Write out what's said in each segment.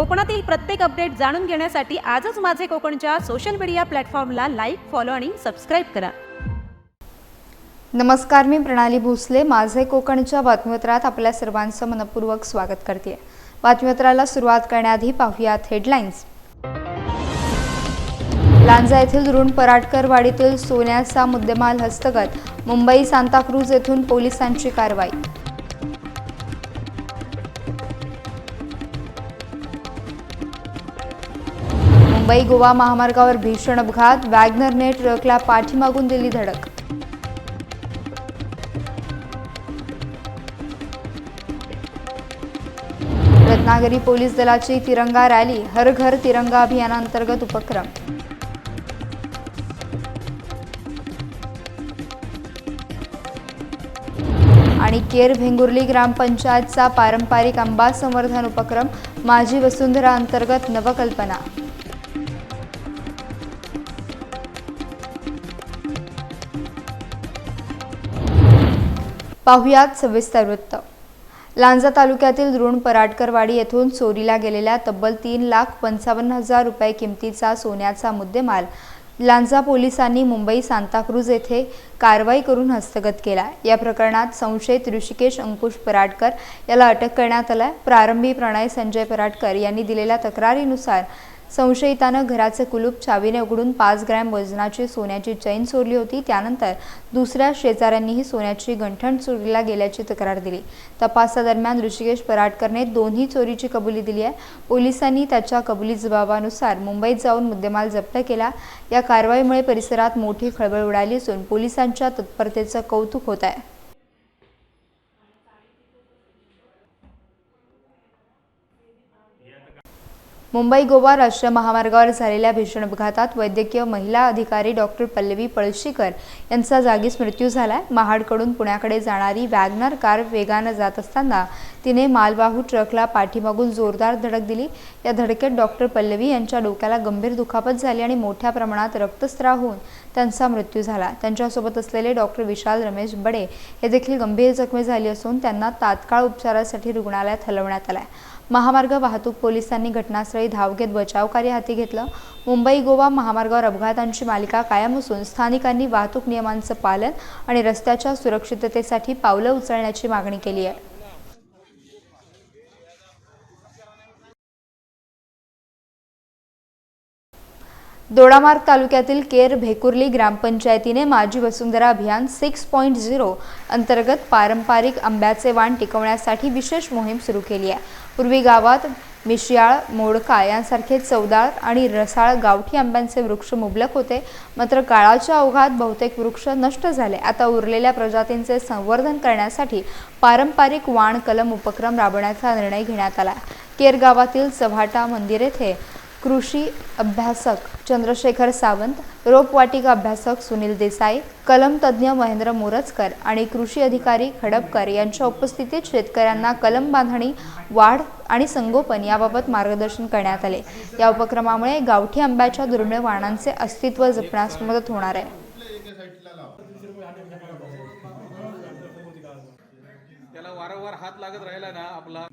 कोकणातील प्रत्येक अपडेट जाणून घेण्यासाठी आजच माझे कोकणच्या सोशल मीडिया प्लॅटफॉर्मला लाईक फॉलो आणि सबस्क्राईब करा. नमस्कार मी प्रणाली भोसले. माझे कोकणच्या बातमीपत्रात आपल्या सर्वांचं मनपूर्वक स्वागत करते. बातमीपत्राला सुरुवात करण्याआधी पाहुयात हेडलाईन्स लांजा येथील द्रोण पराडकर वाडीतील सोन्याचा मुद्देमाल हस्तगत. मुंबई सांताक्रूज येथून पोलिसांची कारवाई. मुंबई गोवा महामार्गावर भीषण अपघात. वॅगनरने ट्रकला पाठीमागून दिली धडक. रत्नागिरी पोलीस दलाची तिरंगा रॅली. हर घर तिरंगा अभियानांतर्गत उपक्रम. आणि केर भेंगुर्ली ग्रामपंचायतचा पारंपरिक आंबा संवर्धन उपक्रम. माझी वसुंधरा अंतर्गत नवकल्पना. पाहुयात सविस्तर वृत्त. लांजा तालुक्यातील द्रोण पराडकरवाडी येथून चोरीला गेलेल्या तब्बल तीन लाख पंचावन्न हजार रुपये किमतीचा सोन्याचा मुद्देमाल लांजा पोलिसांनी मुंबई सांताक्रूज येथे कारवाई करून हस्तगत केला. या प्रकरणात संशयित ऋषिकेश अंकुश पराडकर याला अटक करण्यात आलाय प्रारंभी प्रणय संजय पराडकर यांनी दिलेल्या तक्रारीनुसार संशयितानं घराचे कुलूप चावीने उघडून पाच ग्रॅम वजनाची सोन्याची चैन चोरली होती. त्यानंतर दुसऱ्या शेजाऱ्यांनीही सोन्याची गंठण चोरीला गेल्याची तक्रार दिली. तपासादरम्यान ऋषिकेश पराडकरने दोन्ही चोरीची कबुली दिली आहे. पोलिसांनी त्याच्या कबुली जबाबानुसार मुंबईत जाऊन मुद्देमाल जप्त केला. या कारवाईमुळे परिसरात मोठी खळबळ उडाली असून पोलिसांच्या तत्परतेचं कौतुक होत आहे. मुंबई गोवा राष्ट्रीय महामार्गावर झालेल्या भीषण अपघातात वैद्यकीय महिला अधिकारी डॉक्टर पल्लवी पळशीकर यांचा जागीच मृत्यू झालाय. महाडकडून पुण्याकडे जाणारी वॅगनर कार वेगानं जात असताना तिने मालवाहू ट्रकला पाठीमागून जोरदार धडक दिली. या धडकेत डॉक्टर पल्लवी यांच्या डोक्याला गंभीर दुखापत झाली आणि मोठ्या प्रमाणात रक्तस्राव होऊन त्यांचा मृत्यू झाला. त्यांच्यासोबत असलेले डॉक्टर विशाल रमेश बडे हे देखील गंभीर जखमी झाले असून त्यांना तात्काळ उपचारासाठी रुग्णालयात हलवण्यात आलाय. महामार्ग वाहतूक पोलिसांनी घटनास्थळी धाव घेत बचाव कार्य हाती घेतलं. मुंबई गोवा महामार्गावर अपघातांची मालिका कायम असून स्थानिकांनी वाहतूक नियमांचं पालन आणि रस्त्याच्या सुरक्षिततेसाठी पावलं उचलण्याची मागणी केली आहे. दोडामार्ग तालुक्यातील केर भेकुर्ली ग्रामपंचायतीने माझी वसुंधरा अभियान सिक्स पॉईंट झिरो अंतर्गत पारंपरिक आंब्याचे वाण टिकवण्यासाठी विशेष मोहीम सुरू केली आहे. पूर्वी गावात मिशियाळ मोडका यांसारखे चवदार आणि रसाळ गावठी आंब्यांचे वृक्ष मुबलक होते. मात्र काळाच्या ओघात बहुतेक वृक्ष नष्ट झाले. आता उरलेल्या प्रजातींचे संवर्धन करण्यासाठी पारंपरिक वाण कलम उपक्रम राबवण्याचा निर्णय घेण्यात आला. केर गावातील चव्हाटा मंदिर येथे कृषी अभ्यासक चंद्रशेखर सावंत रोपवाटिका अभ्यासक सुनील देसाई कलम तज्ज्ञ महेंद्र मोरजकर आणि कृषी अधिकारी खडपकर यांच्या उपस्थितीत शेतकऱ्यांना कलम बांधणी वाढ आणि संगोपन याबाबत मार्गदर्शन करण्यात आले. या उपक्रमामुळे गावठी आंब्याच्या दुर्मिळ वाणांचे अस्तित्व जपण्यास मदत होणार आहे. त्याला वारंवार हात लागत राहिला ना आपला.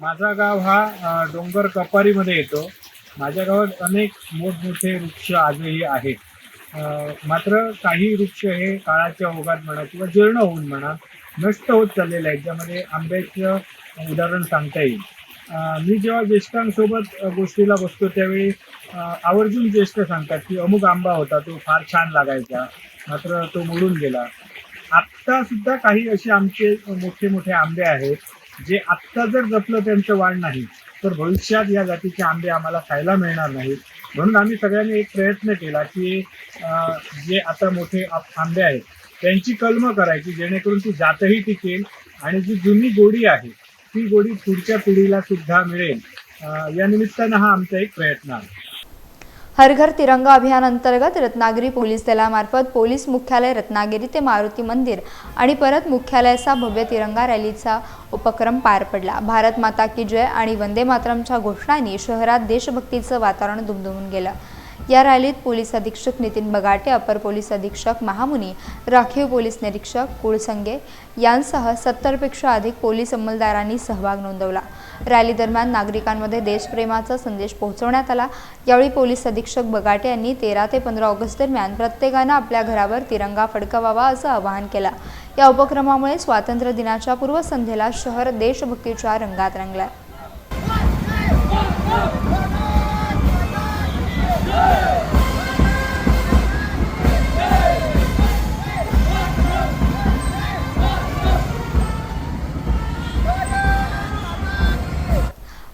माझा गाव हा डोंगर कपारीमध्ये येतो. माझ्या गावात अनेक मोठमोठे वृक्ष आजही आहेत. मात्र काही वृक्ष हे काळाच्या ओघात म्हणा किंवा जीर्ण होऊन म्हणा नष्ट होत चाललेले आहेत ज्यामध्ये आंब्याचं उदाहरण सांगता येईल. मी जेव्हा ज्येष्ठांसोबत गोष्टीला बसतो त्यावेळी आवर्जून ज्येष्ठ सांगतात की अमुक आंबा होता तो फार छान लागायचा मात्र तो मोडून गेला. आत्ता सुद्धा काही असे आमचे मोठे मोठे आंबे आहेत जे आत्ता जर जपलं त्यांचं वाढ नाही तर भविष्यात या जातीचे आंबे आम्हाला खायला मिळणार नाहीत. म्हणून आम्ही सगळ्यांनी एक प्रयत्न केला की जे आता मोठे आंबे आहेत त्यांची कलम करायची जेणेकरून ती जातही टिकेल आणि जी जुनी गोडी आहे ती गोडी पुढच्या पिढीला सुद्धा मिळेल. या निमित्तानं हा आमचा एक प्रयत्न आहे. हर घर तिरंगा अभियान अंतर्गत रत्नागिरी पोलीस दलामार्फत पोलीस मुख्यालय रत्नागिरी ते मारुती मंदिर आणि परत मुख्यालयाचा भव्य तिरंगा रॅलीचा उपक्रम पार पडला. भारत माता की जय आणि वंदे मातरमच्या घोषणांनी शहरात देशभक्तीचं वातावरण दुमदुमून गेलं. या रॅलीत पोलीस अधीक्षक नितीन बगाटे अपर पोलीस अधीक्षक महामुनी राखीव पोलीस निरीक्षक कुळसंगे यांसह सत्तरपेक्षा अधिक पोलीस अंमलदारांनी सहभाग नोंदवला. रॅली दरम्यान नागरिकांमध्ये देशप्रेमाचा संदेश पोहोचवण्यात आला. यावेळी पोलीस अधीक्षक बगाटे यांनी तेरा ते पंधरा ऑगस्ट दरम्यान प्रत्येकानं आपल्या घरावर तिरंगा फडकवावा असं आवाहन केलं. या उपक्रमामुळे स्वातंत्र्य दिनाच्या पूर्वसंध्येला शहर देशभक्तीच्या रंगात रंगला.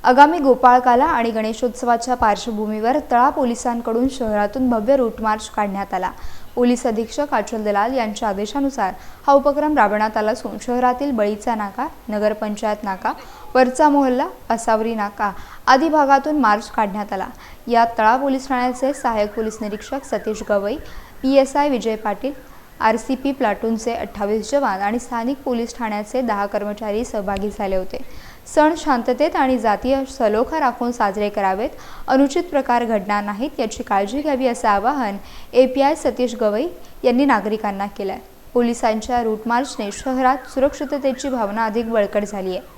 आगामी गोपाळकाला आणि गणेशोत्सवाच्या पार्श्वभूमीवर तळा पोलिसांकडून शहरातून भव्य रूट मार्च काढण्यात आला. पोलीस अधीक्षक अचल दलाल यांच्या आदेशानुसार हा उपक्रम राबवण्यात आला असून शहरातील बळीचा नाका नगरपंचायत नाका वरचा मोहल्ला असावरी नाका आदी भागातून मार्च काढण्यात आला. यात तळा पोलीस ठाण्याचे सहाय्यक पोलीस निरीक्षक Satish Gawai P S I Vijay Patil R C P प्लाटूनचे अठ्ठावीस जवान आणि स्थानिक पोलीस ठाण्याचे दहा कर्मचारी सहभागी झाले होते. सण शांततेत आणि जातीय सलोखा राखून साजरे करावेत. अनुचित प्रकार घडणार नाहीत याची काळजी घ्यावी असं आवाहन A P I Satish Gawai यांनी नागरिकांना केलं आहे पोलिसांच्या रूट मार्चने शहरात सुरक्षिततेची भावना अधिक बळकट झाली आहे.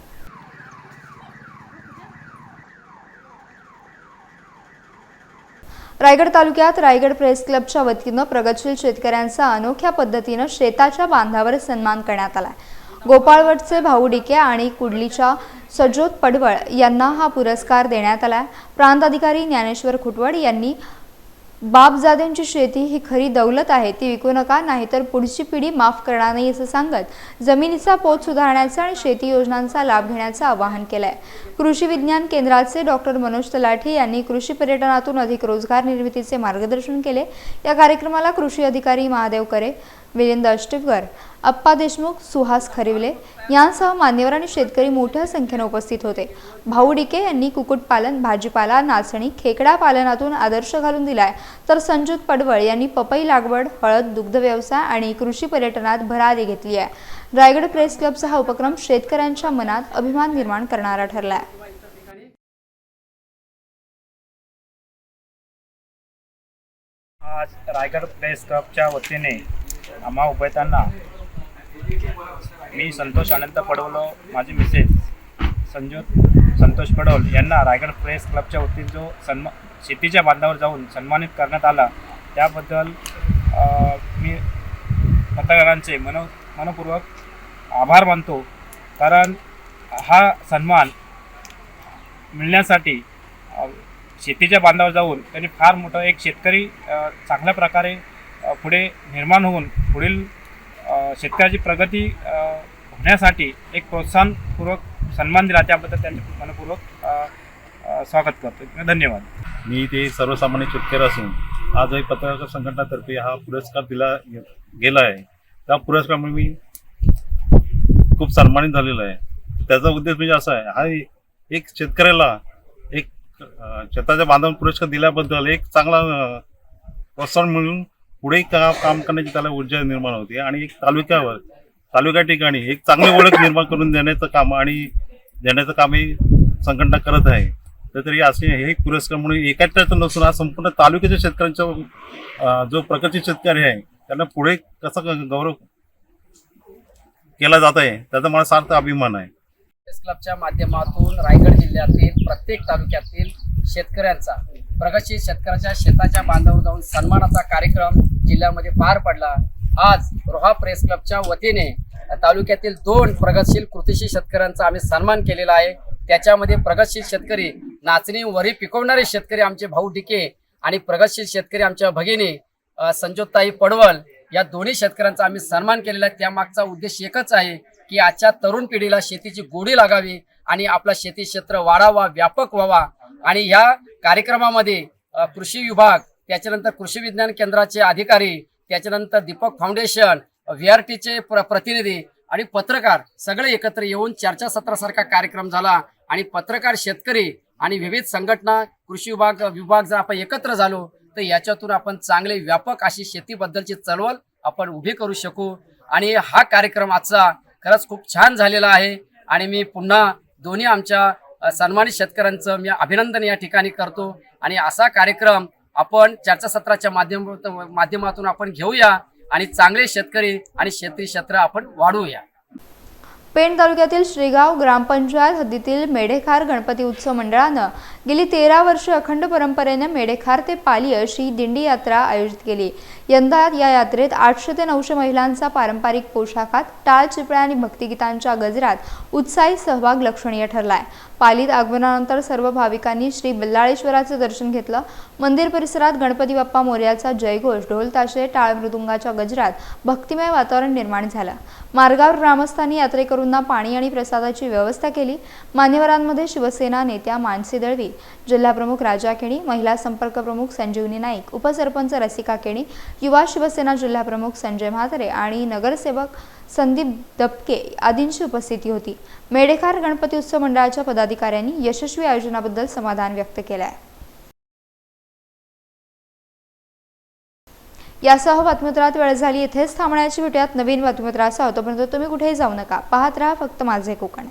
रायगड तालुक्यात रायगड प्रेस क्लबच्या वतीनं प्रगतशील शेतकऱ्यांचा अनोख्या पद्धतीनं शेताच्या बांधावर सन्मान करण्यात आला गोपाळवटचे भाऊ डिके आणि कुडलीच्या सजोत पडवळ यांना हा पुरस्कार देण्यात आला. प्रांत अधिकारी ज्ञानेश्वर खुटवड यांनी बापजाद्यांची शेती ही खरी दौलत आहे ती विकू नका नाहीतर पुढची पिढी माफ करणार नाही असं सांगत जमिनीचा पोत सुधारण्याचा आणि शेती योजनांचा लाभ घेण्याचं आवाहन केलंय. कृषी विज्ञान केंद्राचे डॉक्टर मनोज तलाठी यांनी कृषी पर्यटनातून अधिक रोजगार निर्मितीचे मार्गदर्शन केले. या कार्यक्रमाला कृषी अधिकारी महादेव करे विरेंद्र अष्टिवकर अप्पा देशमुख सुहास खरिवले यांसह मान्यवर आणि शेतकरी मोठ्या संख्येने उपस्थित होते. भाऊ डिके यांनी कुक्कुटपालन भाजीपाला नाचणी खेकडा पालनातून आदर्श घालून दिलाय. तर संजुत पडवळ यांनी पपई लागवड हळद दुग्ध व्यवसाय आणि कृषी पर्यटनात भरारी घेतली आहे. रायगड प्रेस क्लबचा हा उपक्रम शेतकऱ्यांच्या मनात अभिमान निर्माण करणारा ठरला आहे आज रायगड प्रेस क्लबच्या वतीने आम्हा उभयतांना मी संतोष आनंद पडवलो माझी मिसेस संजोत संतोष पडवल यांना रायगड प्रेस क्लबच्या वतीने जो सन्मा शेतीच्या बांधावर जाऊन सन्मानित करण्यात आला त्याबद्दल मी मतदारांचे मनो मनपूर्वक आभार मानतो. कारण हा सन्मान मिळण्यासाठी शेतीच्या बांधावर जाऊन त्यांनी फार मोठं एक शेतकरी चांगल्या प्रकारे पुढे निर्माण होऊन पुढील शेतकऱ्याची प्रगती होण्यासाठी एक प्रोत्साहनपूर्वक सन्मान दिला त्याबद्दल त्यांचे मनपूर्वक स्वागत करतो. धन्यवाद. मी ते सर्वसामान्य शेतकरी असून आज एक पत्रकार संघटनातर्फे हा पुरस्कार दिला गे- गेला आहे. त्या पुरस्कारामुळे मी खूप सन्मानित झालेलो आहे. त्याचा उद्देश म्हणजे असा आहे हा एक शेतकऱ्याला एक शेताच्या बांधून पुरस्कार दिल्याबद्दल एक चांगला प्रोत्साहन मिळून पुढे का काम करण्याची त्याला ऊर्जा निर्माण होते. आणि एक तालुक्यावर तालुक्या ठिकाणी एक चांगली ओळख निर्माण करून देण्याचं काम आणि देण्याचं काम ही संघटना करत आहे. तर तरी असे हे पुरस्कार म्हणून एकाच नसून हा संपूर्ण तालुक्याच्या शेतकऱ्यांचा जो प्रकारचे शेतकरी आहे त्यांना पुढे कसा गौरव केला जात आहे त्याचा मला सार्थ अभिमान आहे. प्रेस क्लबच्या माध्यमातून रायगड जिल्ह्यातील प्रत्येक तालुक्यातील शेतकऱ्यांचा प्रगतशील शेतकऱ्याच्या शेताच्या बांधावर जाऊन सन्मानाचा कार्यक्रम जिल्ह्यामध्ये पार पडला. आज रोहा प्रेस क्लबच्या वतीने तालुक्यातील दोन प्रगतशील कृतीशील शेतकऱ्यांचा आम्ही सन्मान केलेला आहे. त्याच्यामध्ये प्रगतशील शेतकरी नाचणी वरी पिकवणारे शेतकरी आमचे भाऊ डिके आणि प्रगतशील शेतकरी आमच्या भगिनी संजोताई पडवल या दोन्ही शेतकऱ्यांचा आम्ही सन्मान केलेला आहे. त्यामागचा उद्देश एकच आहे की आजच्या तरुण पिढीला शेतीची गोडी लागावी आणि आपला शेती क्षेत्र वाढावा व्यापक व्हावा. आणि या कार्यक्रमामध्ये कृषी विभाग त्याच्यानंतर कृषी विज्ञान केंद्राचे अधिकारी त्याच्यानंतर दीपक फाउंडेशन व्ही आर टीचे प्र प्रतिनिधी आणि पत्रकार सगळे एकत्र येऊन चर्चासत्रासारखा कार्यक्रम झाला. आणि पत्रकार शेतकरी आणि विविध संघटना कृषी विभाग विभाग जर आपण एकत्र झालो तर याच्यातून आपण चांगले व्यापक अशी शेतीबद्दलची चळवळ आपण उभी करू शकू. आणि हा कार्यक्रम आजचा खरंच खूप छान झालेला आहे. आणि मी पुन्हा दोन्ही आमच्या सन्मानित शेतकऱ्यांचं मी अभिनंदन या ठिकाणी करतो. आणि असा कार्यक्रम आपण चर्चासत्राच्या माध्यम माध्यमातून आपण घेऊया आणि चांगले शेतकरी आणि शेती क्षेत्र आपण वाढवूया. पेण तालुक्यातील श्रीगाव ग्रामपंचायत हद्दीतील मेढेखार गणपती उत्सव मंडळानं गेली तेरा वर्ष अखंड परंपरेने मेढेखार ते पाली अशी दिंडी यात्रा आयोजित केली. यंदा या यात्रेत आठशे ते नऊशे महिलांचा पारंपरिक पोशाखात टाळ चिपळ्या आणि भक्तिगीतांच्या गजरात उत्साही सहभाग लक्षणीय ठरलाय. पालीत आगमनानंतर सर्व भाविकांनी श्री बल्लाळेश्वराचं दर्शन घेतलं. मंदिर परिसरात गणपती बाप्पा मोर्याचा जयघोष ढोल ताशे टाळ मृदुंगाच्या गजरात भक्तिमय वातावरण निर्माण झालं. मार्गावर ग्रामस्थांनी यात्रेकरूंना पाणी आणि प्रसादाची व्यवस्था केली. मान्यवरांमध्ये शिवसेना नेत्या मानसी दळवी जिल्हाप्रमुख राजा केणी महिला संपर्क प्रमुख संजीवनी नाईक उपसरपंच रसिका केणी युवा शिवसेना जिल्हाप्रमुख संजय म्हात्रे आणि नगरसेवक संदीप दपके आदींची उपस्थिती होती. मेडेकार गणपती उत्सव मंडळाच्या पदाधिकाऱ्यांनी यशस्वी आयोजनाबद्दल समाधान व्यक्त केलं आहे यासह बातमीपत्रात वेळ झाली. इथेच थांबण्याची भेटूयात नवीन बातमीपत्रासह. तोपर्यंत तुम्ही कुठेही जाऊ नका. पाहत राहा फक्त माझे कोकण.